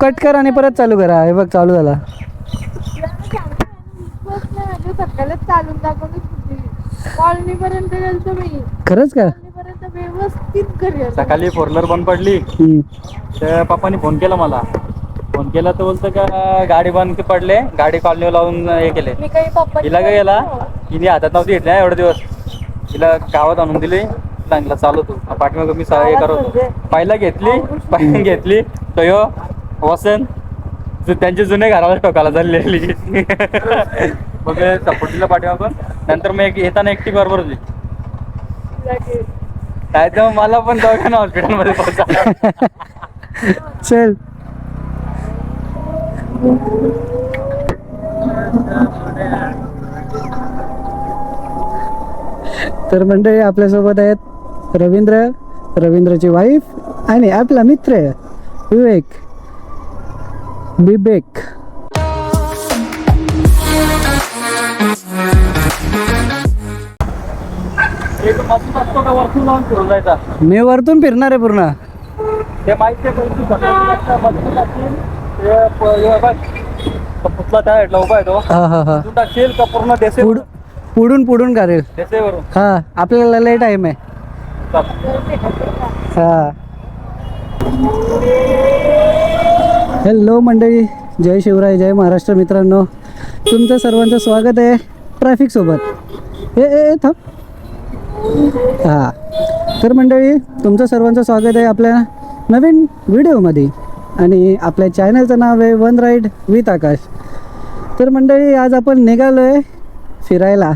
Cut कर आणि परत चालू करा. हे बघ चालू झाला. सकाळच चालून दाखवली कॉलनी पर्यंत गेलतो मी खरंच का? कॉलनी पर्यंत व्यवस्थित घरी आलो. सकाळी फोर व्हीलर बंद पडली. तर पप्पानी फोन केला मला. फोन केला तर बोलतो का गाडी बंद पडले? गाडी कॉलनी लावून हे केले. मी काही पप्पा हिला काय गेला हिने हातात नव्हती घेतली ना एवढे दिवस. हिला गावात आणून दिली चांगला चालू तू पाठीमाग मी सा- हे गावात करत पहिला घेतली पहिला घेतली तो यो वसन त्यांचे जुने घराला टोकाला चाललेली मग सपोर्टीला पाठीमागून नंतर मग एक येताना एकटी बरोबर होती. काय तर मला पण दवाखाना हॉस्पिटलमध्ये पोहोचा चल. तर मंडळी आपल्यासोबत आहेत रवींद्र रवींद्रची वाईफ आणि आपला मित्र विवेक. बिबेक एक मस्त असतो का वरतून लावून फिरून जायचा. मी वरतून फिरणार आहे पूर्ण. ते माहिती आहे पण तू सकाळी मधून टाकशील, ते प- बघ, तो पुतळा त्या साईडला उभा आहे तो. तू टाकशील का पूर्ण देसे पुढून पुढून करेल. देसेवरून. हा आपल्याला लय टाइम आहे. हा. हॅलो मंडळी जय शिवराय जय महाराष्ट्र मित्रांनो. तुमचं सर्वांचं स्वागत आहे ट्रॅफिक सोबत. ए ए थांब. हा. तर मंडळी तुमचं सर्वांचं स्वागत आहे आपल्या नवीन व्हिडिओमध्ये. आणि आपल्या चॅनलचं नाव आहे वन राईड विथ आकाश तर मंडळी आज आपण निघालो आहे फिरायला.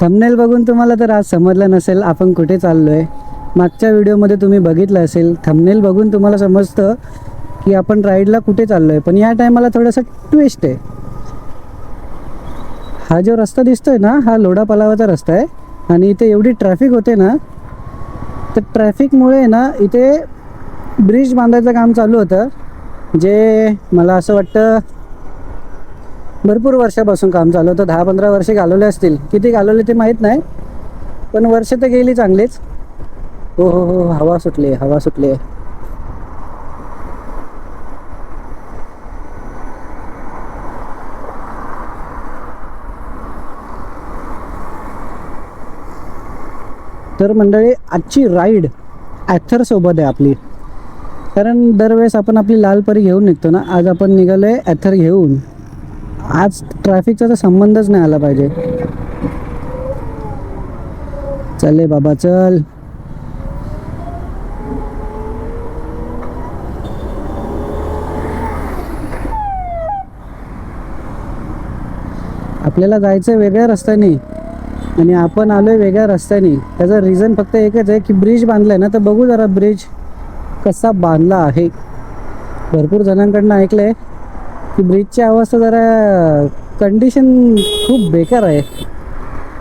थंबनेल बघून तुम्हाला तर आज समजलं नसेल आपण कुठे चाललो आहे मागच्या व्हिडिओमध्ये तुम्ही बघितलं असेल थंबनेल बघून तुम्हाला समजतं की आपण राईडला कुठे चाललो आहे पण या टायमाला थोडासा ट्विस्ट आहे. हा जो रस्ता दिसतोय ना हा लोढा पलावाचा रस्ता आहे. आणि इथे एवढी ट्रॅफिक होते ना तर ट्रॅफिकमुळे ना इथे ब्रिज बांधायचं काम चालू होतं. जे मला असं वाटतं भरपूर वर्षापासून काम चालू होतं. दहा पंधरा वर्षे घालवले असतील. किती घालवले ते माहीत नाही. पण वर्ष तर गेली चांगलीच. हो हो हो हवा सुटली हवा सुटली. आहे तर मंडळी आजची राईड ॲथर सोबत आहे आपली. कारण दरवेळेस आपण आपली लाल परी घेऊन निघतो ना आज आपण निघालो आहे ॲथर घेऊन. आज ट्रॅफिकचा तर संबंधच नाही आला पाहिजे. चले बाबा चल. आपल्याला जायचं वेगळ्या रस्त्याने. आणि आपण आलो आहे वेगळ्या रस्त्याने. त्याचं रिझन फक्त एकच आहे की ब्रिज बांधलाय ना तर बघू जरा ब्रिज कसा बांधला आहे. भरपूर जणांकडनं आहे की ब्रिजची अवस्था जरा कंडिशन खूप बेकार आहे.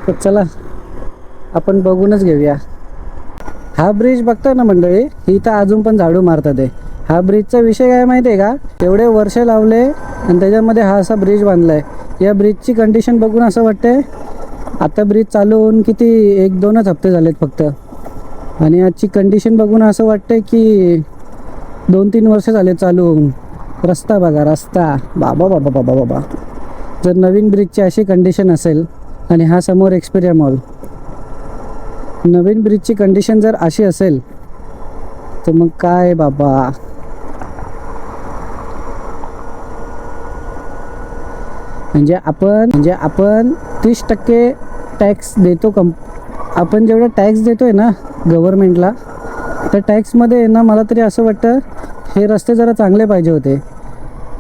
तर चला आपण बघूनच घेऊया. हा ब्रिज बघता ना मंडळी ही तर अजून पण झाडू मारतात आहे हा ब्रिजचा विषय काय माहिती आहे का? एवढे वर्ष लावले आणि त्याच्यामध्ये हा असा ब्रिज बांधला आहे या ब्रिजची कंडिशन बघून असं वाटतंय आता ब्रिज चालू होऊन किती एक दोनच हप्ते झालेत फक्त. आणि आजची कंडिशन बघून असं वाटतंय की दोन तीन वर्ष झाले चालू होऊन. रस्ता बघा रस्ता. बाबा बाबा बाबा बाबा. जर नवीन ब्रिजची अशी कंडिशन असेल आणि हा समोर एक्सपिरिया मॉल नवीन ब्रिजची कंडिशन जर अशी असेल तर मग काय बाबा? म्हणजे आपण म्हणजे आपण तीस टक्के टॅक्स देतो कंप आपण जेवढा टॅक्स देतो आहे ना गव्हर्मेंटला त्या टॅक्समध्ये ना मला तरी असं वाटतं हे रस्ते जरा चांगले पाहिजे होते.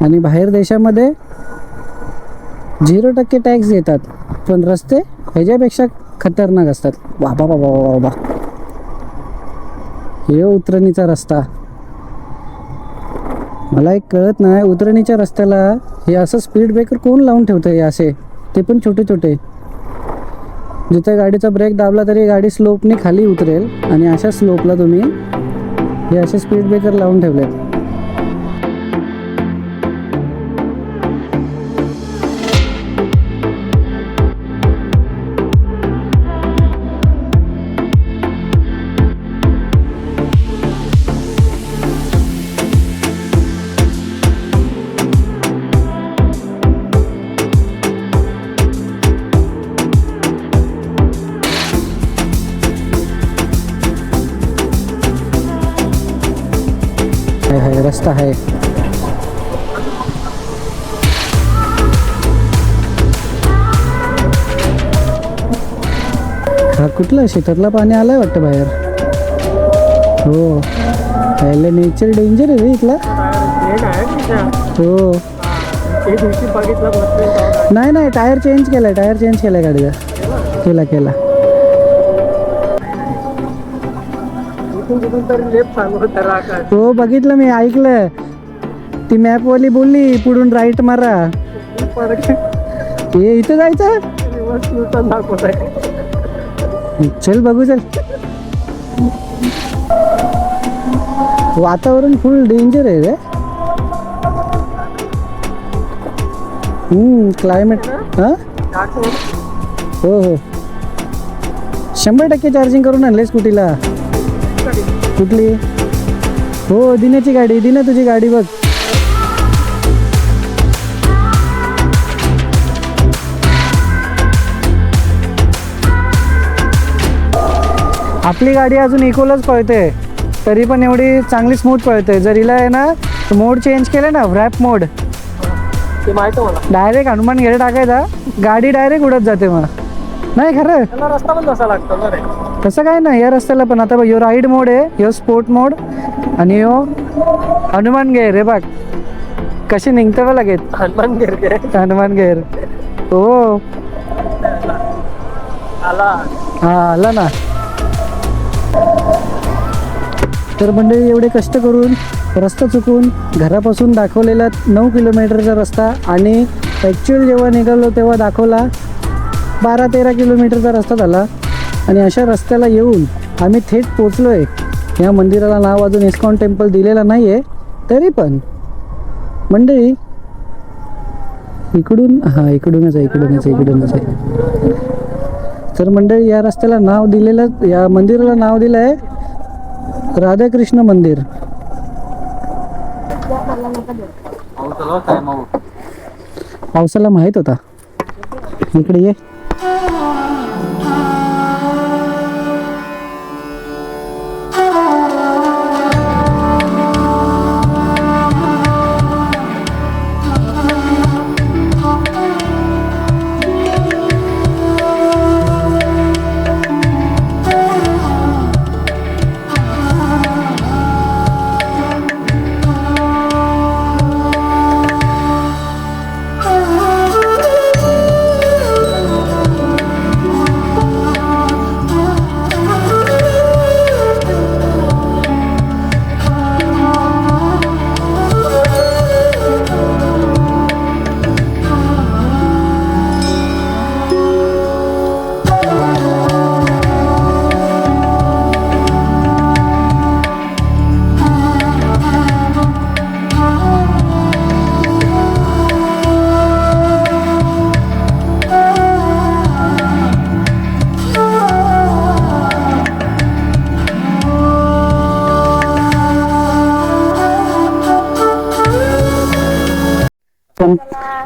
आणि बाहेर देशामध्ये झिरो टक्के टॅक्स देतात. पण रस्ते ह्याच्यापेक्षा खतरनाक असतात. बाबा बाबा बाबा बाबा. हे उतरणीचा रस्ता. मला एक कळत नाही उतरणीच्या रस्त्याला हे असं स्पीड ब्रेकर कोण लावून ठेवतं हे असे? ते पण छोटे छोटे जिथे गाडीचा ब्रेक दाबला तरी गाडी स्लोपने खाली उतरेल आणि अशा स्लोपला तुम्ही हे असे स्पीड ब्रेकर लावून ठेवलेत. रस्ता आहे. हा कुठला? शेतातला पाणी आलाय वाटतं बाहेर. हो. पहिले नेचर डेंजर आहे रे इथला. हो. नाही नाही टायर चेंज केलाय टायर चेंज केलाय गाडीचा. केला केला. हो बघितलं मी ऐकलं. ती मॅपवाली बोलली पुढून राईट मारा. हे इथं जायचं? चल बघू चल. वातावरण फुल डेंजर आहे रे. हम्म क्लायमेट हां? हो हो. शंभर टक्के चार्जिंग करून आणले स्कूटीला कुठली? हो दिन्याची गाडी. दिना तुझी गाडी बघ. आपली गाडी अजून इकोलाच पळते. तरी पण एवढी चांगली स्मूथ पळते. जर हिला आहे ना मोड चेंज केलं ना रॅप मोड ते माहिती मला. डायरेक्ट हनुमान गेले टाकायचा. गाडी डायरेक्ट उडत जाते मग. नाही खरं? रस्ता पण तसा लागतो तसं काय नाही या रस्त्याला पण. आता ह्यो राईड मोड आहे ह्यो स्पोर्ट मोड आणि ह्यो हनुमान गेअर रे बघ कशी निघतं बघ लगेच. हनुमान गिरगे हनुमान गेअर हो. आला. हा आला ना. तर मंडळी एवढे कष्ट करून रस्ता चुकून घरापासून दाखवलेला नऊ किलोमीटरचा रस्ता आणि ॲक्च्युअल जेव्हा निघालो तेव्हा दाखवला बारा तेरा किलोमीटरचा रस्ता झाला. आणि अशा रस्त्याला येऊन आम्ही थेट पोचलो आहे या मंदिराला नाव अजून इस्कॉन टेम्पल दिलेलं नाही आहे तरी पण. मंडळी इकडून हां इकडूनच आहे इकडूनच आहे इकडूनच आहे. तर मंडळी या रस्त्याला नाव दिलेलं या मंदिराला नाव दिलं आहे राधाकृष्ण मंदिर. पावसाला माहीत होता. इकडे ये.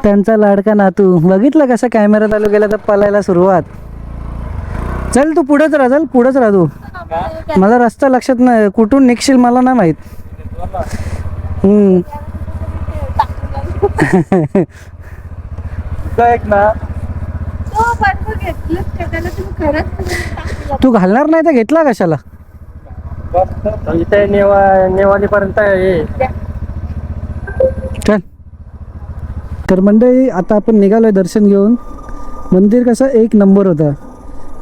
त्यांचा लाडका नातू. बघितलं कसं कॅमेरा चालू केला तर पलायला सुरुवात. चल तू पुढेच राहा चल पुढेच राहा तू. मला रस्ता लक्षात नाही कुठून निघशील मला नाही माहीत. हम्म. एक ना. तो घालणार नाही तर घेतला कशाला? नेवाली पर्यंत ये चल तर मंडळी आता आपण निघालोय दर्शन घेऊन. मंदिर कसं एक नंबर होतं.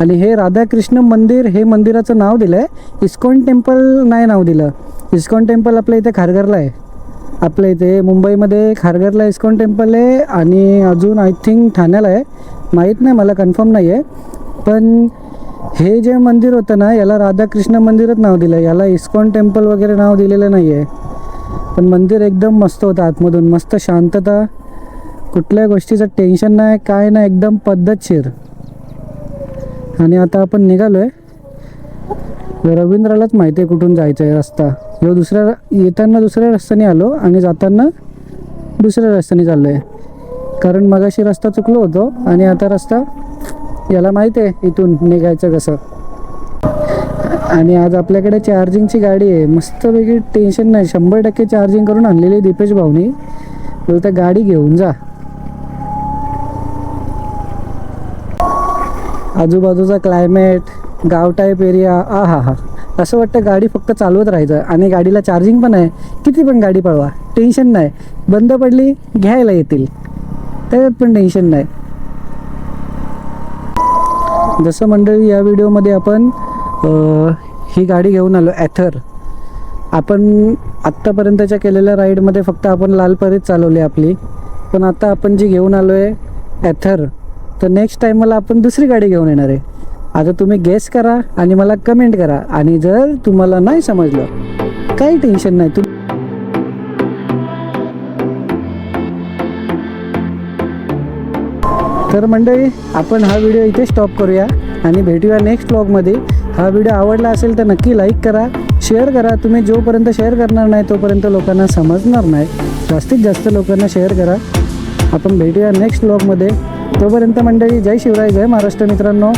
आणि हे राधाकृष्ण मंदिर हे मंदिराचं नाव दिलं आहे इस्कॉन टेम्पल नाही नाव दिलं. इस्कॉन टेम्पल आपल्या इथे खारघरला आहे. आपल्या इथे मुंबईमध्ये खारघरला इस्कॉन टेम्पल आहे आणि अजून आय थिंक ठाण्याला आहे. माहीत नाही मला कन्फर्म नाही आहे पण हे जे मंदिर होतं ना याला राधाकृष्ण मंदिरच नाव दिलं. आहे याला इस्कॉन टेम्पल वगैरे नाव दिलेलं नाही आहे पण मंदिर एकदम मस्त होतं आतमधून. मस्त शांतता. कुठल्या गोष्टीचं टेन्शन नाही काय नाही एकदम पद्धतशीर. आणि आता आपण निघालोय. रवींद्रालाच माहिती आहे कुठून जायचं आहे रस्ता. ह्यो दुसऱ्या येताना दुसऱ्या रस्त्याने आलो आणि जाताना दुसऱ्या रस्त्याने चाललो आहे कारण मगाशी रस्ता चुकलो होतो आणि आता रस्ता याला माहीत आहे इथून निघायचं कसं. आणि आज आपल्याकडे चार्जिंगची गाडी आहे. मस्तपैकी टेन्शन नाही. शंभर टक्के चार्जिंग करून आणलेली दीपेश भाऊनी. बोलतं गाडी घेऊन जा. आजूबाजूचा क्लायमेट गाव टाईप एरिया आ हा हा असं वाटतं गाडी फक्त चालवत राहायचं. आणि गाडीला चार्जिंग पण आहे. किती पण गाडी पळवा. टेन्शन नाही. बंद पडली घ्यायला येतील. त्याच्यात पण टेन्शन नाही. जसं मंडळी या व्हिडिओमध्ये आपण ही गाडी घेऊन आलो ॲथर आपण आत्तापर्यंतच्या केलेल्या राईडमध्ये फक्त आपण लाल परीत चालवली आपली. पण आता आपण जी घेऊन आलो आहे ॲथर तर नेक्स्ट टाईम मला आपण दुसरी गाडी घेऊन येणार आहे. आता तुम्ही गेस करा आणि मला कमेंट करा. आणि जर तुम्हाला नाही समजलं काही टेन्शन नाही. तू तर मंडळी आपण हा व्हिडिओ इथे स्टॉप करूया आणि भेटूया नेक्स्ट ब्लॉगमध्ये हा व्हिडिओ आवडला असेल तर नक्की लाईक करा शेअर करा. तुम्ही जोपर्यंत शेअर करणार नाही तोपर्यंत लोकांना समजणार नाही. जास्तीत जास्त लोकांना शेअर करा. आपण भेटूया नेक्स्ट ब्लॉगमध्ये तोपर्यंत मंडळी जय शिवराय जय महाराष्ट्र मित्रांनो.